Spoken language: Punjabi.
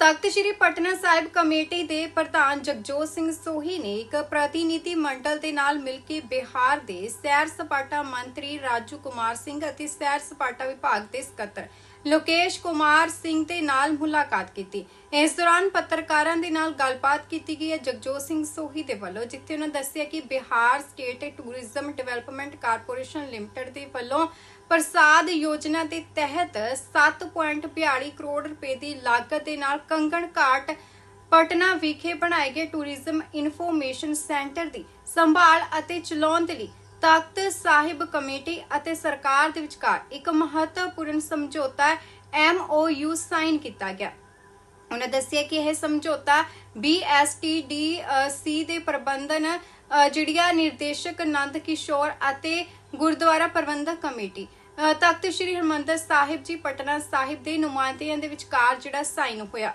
ਤਖਤ ਸ੍ਰੀ ਪਟਨਾ ਸਾਹਿਬ ਕਮੇਟੀ ਦੇ ਪ੍ਰਧਾਨ ਜਗਜੋਤ ਸਿੰਘ ਸੋਹੀ ਨੇ ਇੱਕ ਪ੍ਰਤੀਨਿਧੀ ਮੰਡਲ ਦੇ ਨਾਲ ਮਿਲ ਕੇ ਬਿਹਾਰ ਦੇ ਸੈਰ ਸਪਾਟਾ ਮੰਤਰੀ ਰਾਜੂ ਕੁਮਾਰ ਸਿੰਘ ਅਤੇ ਸੈਰ ਸਪਾਟਾ ਵਿਭਾਗ ਦੇ ਸਕੱਤਰ ਲੋਕੇਸ਼ ਕੁਮਾਰ ਸਿੰਘ ਦੇ ਨਾਲ ਮੁਲਾਕਾਤ ਕੀਤੀ। ਇਸ ਦੌਰਾਨ ਪੱਤਰਕਾਰਾਂ ਦੇ ਨਾਲ ਗੱਲਬਾਤ ਕੀਤੀ ਗਈ ਹੈ ਜਗਜੋਤ ਸਿੰਘ ਸੋਹੀ ਦੇ ਵੱਲੋਂ, ਜਿੱਥੇ ਉਹਨਾਂ ਦੱਸਿਆ ਕਿ Bihar state tourism development corporation limited ਦੇ ਵੱਲੋਂ ਪ੍ਰਸਾਦ ਯੋਜਨਾ ਦੇ ਤਹਿਤ 7.42 ਕਰੋੜ ਰੁਪਏ ਦੀ ਲਾਗਤ ਦੇ ਨਾਲ ਕੰਗਣ ਘਾਟ ਪਟਨਾ ਵਿਖੇ ਬਣਾਏ ਗਏ ਟੂਰਿਜ਼ਮ ਇਨਫੋਰਮੇਸ਼ਨ ਸੈਂਟਰ ਦੀ ਸੰਭਾਲ ਅਤੇ ਚਲਾਉਣ ਦੇ ਲਈ ਤਖਤ ਸਾਹਿਬ ਕਮੇਟੀ ਅਤੇ ਸਰਕਾਰ ਦੇ ਵਿਚਕਾਰ ਇੱਕ ਮਹੱਤਵਪੂਰਨ ਸਮਝੌਤਾ MOU ਸਾਈਨ ਕੀਤਾ ਗਿਆ। ਉਹਨਾਂ ਦੱਸਿਆ ਕਿ ਇਹ ਸਮਝੌਤਾ BSTDC ਦੇ ਪ੍ਰਬੰਧਨ ਜਿਹੜੀਆਂ ਨਿਰਦੇਸ਼ਕ ਨੰਦ ਕਿਸ਼ੋਰ ਅਤੇ ਗੁਰਦੁਆਰਾ ਪ੍ਰਬੰਧਕ ਕਮੇਟੀ। ਤਖਤ ਸ੍ਰੀ ਹਰਿਮੰਦਰ ਸਾਹਿਬ ਜੀ, ਪਟਨਾ ਸਾਹਿਬ ਦੇ ਨੁਮਾਇੰਦਿਆਂ ਦੇ ਵਿਚਕਾਰ ਜਿਹੜਾ ਸਾਈਨ ਹੋਇਆ।